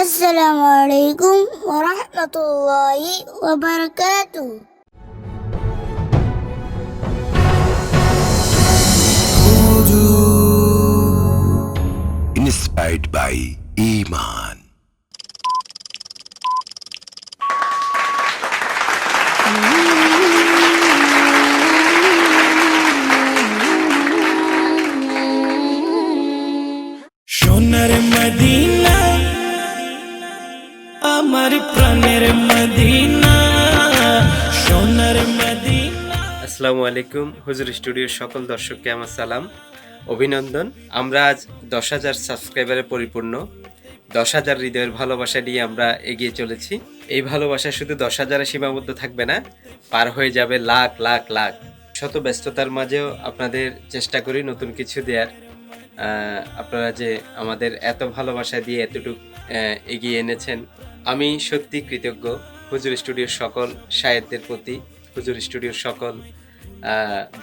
السلام عليكم ورحمة الله وبركاته inspired by Iman. সোনার Medina আমার প্রাণের মদিনা, সোনার মদিনা। আসসালামু আলাইকুম, হুজুর স্টুডিওর সকল দর্শককে আমার সালাম, অভিনন্দন। আমরা আজ দশ হাজার সাবস্ক্রাইবারে পরিপূর্ণ, দশ হাজার হৃদয়ের ভালোবাসা নিয়ে আমরা এগিয়ে চলেছি। এই ভালোবাসা শুধু দশ হাজারে সীমাবদ্ধ থাকবে না, পার হয়ে যাবে লাখ লাখ লাখ। শত ব্যস্ততার মাঝেও আপনাদের চেষ্টা করি নতুন কিছু দেওয়ার আপনারা যে আমাদের এত ভালোবাসা দিয়ে এতটুকু এগিয়ে এনেছেন আমি সত্যি কৃতজ্ঞ হুজুর স্টুডিওর সকল সাহেবদের প্রতি হুজুর স্টুডিওর সকল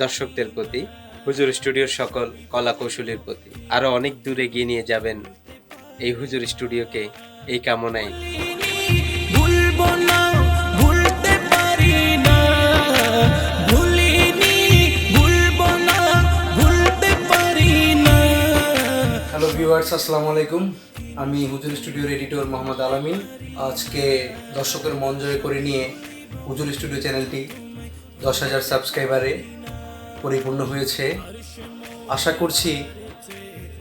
দর্শকদের প্রতি হুজুর স্টুডিওর সকল কলা কৌশলীর প্রতি। আরও অনেক দূরে এগিয়ে নিয়ে যাবেন এই হুজুর স্টুডিওকে এই কামনায়। ভুলবো ভুলতে পারি না। ভুলিনি ভুলবো ভুলতে পারি না। হ্যালো ভিউয়ার্স আসসালামু আলাইকুম। আমি হুজুর স্টুডিওর এডিটর মোহাম্মদ আলামিন। আজকে দর্শকের মন জয় করে নিয়ে হুজুর স্টুডিও চ্যানেলটি দশ হাজার সাবস্ক্রাইবারে পরিপূর্ণ হয়েছে। আশা করছি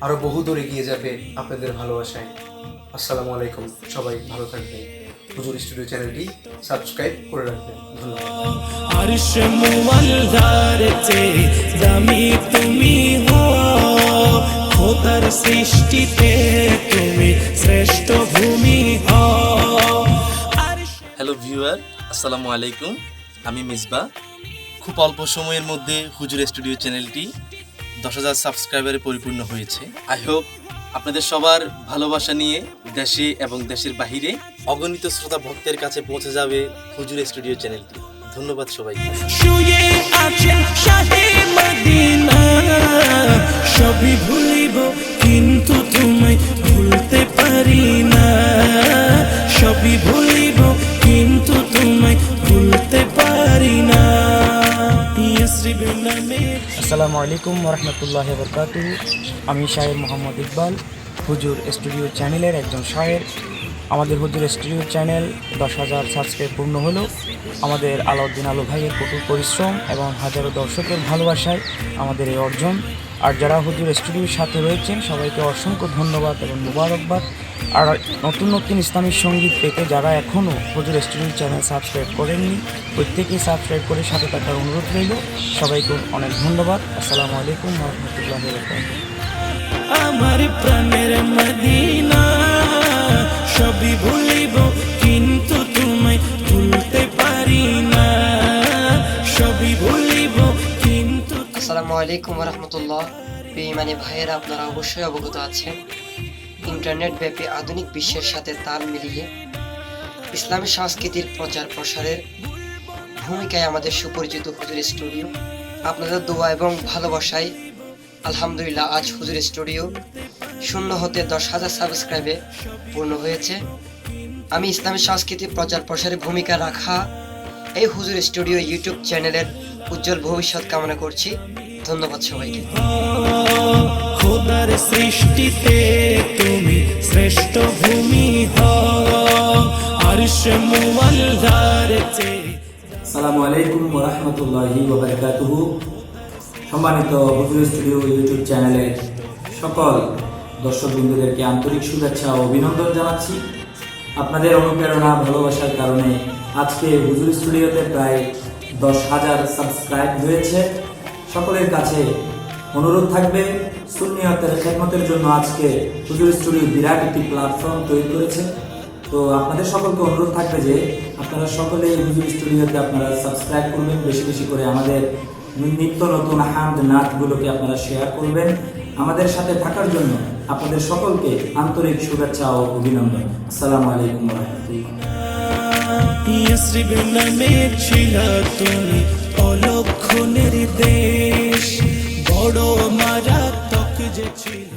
আরও বহু দূর এগিয়ে যাবে আপনাদের ভালোবাসায়। আসসালামু আলাইকুম, সবাই ভালো থাকবেন। হুজুর স্টুডিও চ্যানেলটি সাবস্ক্রাইব করে রাখবেন। ধন্যবাদ। তুমি খোদার সৃষ্টিতে তুমি শ্রেষ্ঠ ভূমি হ্যালো ভিউয়ার আসসালামু আলাইকুম। আমি মিসবা। খুব অল্প সময়ের মধ্যে হুজুর স্টুডিও চ্যানেলটি দশ হাজার সাবস্ক্রাইবারে পরিপূর্ণ হয়েছে। আই হোপ আপনাদের সবার ভালোবাসা নিয়ে দেশে এবং দেশের বাহিরে অগণিত শ্রোতা ভক্তের কাছে পৌঁছে যাবে হুজুর স্টুডিও চ্যানেলটি। ধন্যবাদ সবাইকে। কিন্তু কিন্তু পারি না। আসসালামু আলাইকুম রহমতুল্লাহ বরকাত আমি শায়ের মোহাম্মদ ইকবাল, হুজুর স্টুডিও চ্যানেলের একজন শায়ের আমাদের হুজুর স্টুডিও চ্যানেল দশ হাজার সাবস্ক্রাইব পূর্ণ হলো। আমাদের আলাউদ্দিন আলু ভাইয়ের কঠোর পরিশ্রম এবং হাজারো দর্শকের ভালোবাসায় আমাদের এই অর্জন। আর যারা হুজুর স্টুডিওর সাথে রয়েছেন, সবাইকে অসংখ্য ধন্যবাদ এবং মুবারকবাদ। আর নতুন নতুন ইসলামিক সংগীত পেতে যারা এখনও হুজুর স্টুডিও চ্যানেল সাবস্ক্রাইব করেননি, প্রত্যেকেই সাবস্ক্রাইব করে সাথে থাকার অনুরোধ রইল। সবাইকে অনেক ধন্যবাদ। আসসালামু আলাইকুম রহমতুল্লাহ আমার প্রাণের মদিনা সবই ভুলিব, কিন্তু তোমায় ভুলতে পারি না। সবই ভুলিব, কিন্তু আসসালামু আলাইকুম রহমতুল্লাহ বেইমানি ভাইয়েরা, আপনারা অবশ্যই অবগত আছেন। ইন্টারনেট ব্যাপী আধুনিক বিশ্বের সাথে তাল মিলিয়ে ইসলামী সংস্কৃতির প্রচার প্রসারের ভূমিকায় আমাদের সুপরিচিত হুজুর স্টুডিও। আপনাদের দোয়া এবং ভালোবাসায় আলহামদুলিল্লাহ আজ হুজুর স্টুডিও শূন্য হতে দশ হাজার সাবস্ক্রাইবে পূর্ণ হয়েছে। আমি ইসলামী সংস্কৃতি প্রচার প্রসারে ভূমিকা রাখা এই হুজুর স্টুডিও ইউটিউব চ্যানেলের উজ্জ্বল ভবিষ্যৎ কামনা করছি। ধন্যবাদ সবাইকে। খোদার সৃষ্টিতে তুমি শ্রেষ্ঠ ভূমি সালামু আলাইকুম রহমতুল্লাহি সম্মানিত হুজুর স্টুডিও ইউটিউব চ্যানেলের সকল দর্শকবৃন্দদেরকে আন্তরিক শুভেচ্ছা ও অভিনন্দন জানাচ্ছি। আপনাদের অনুপ্রেরণা, ভালোবাসার কারণে আজকে হুজুর স্টুডিওতে প্রায় দশ হাজার সাবস্ক্রাইব হয়েছে সকলের কাছে অনুরোধ থাকবে, সুন্নিয়তের খেদমতের জন্য আজকে হুজুর স্টুডিও বিরাট একটি প্ল্যাটফর্ম তৈরি করেছে। তো আপনাদের সকলকে অনুরোধ থাকবে যে আপনারা সকলে হুজুর স্টুডিওতে আপনারা সাবস্ক্রাইব করবেন, বেশি বেশি করে আমাদের নিত্য নতুন হামদ নাচগুলোকে আপনারা শেয়ার করবেন। আমাদের সাথে থাকার জন্য আপনাদের সকলকে আন্তরিক শুভেচ্ছা ও অভিনন্দন। আসসালামু আলাইকুম ছিল তুমি অলক্ষণের দেশ বড় যে ছিল।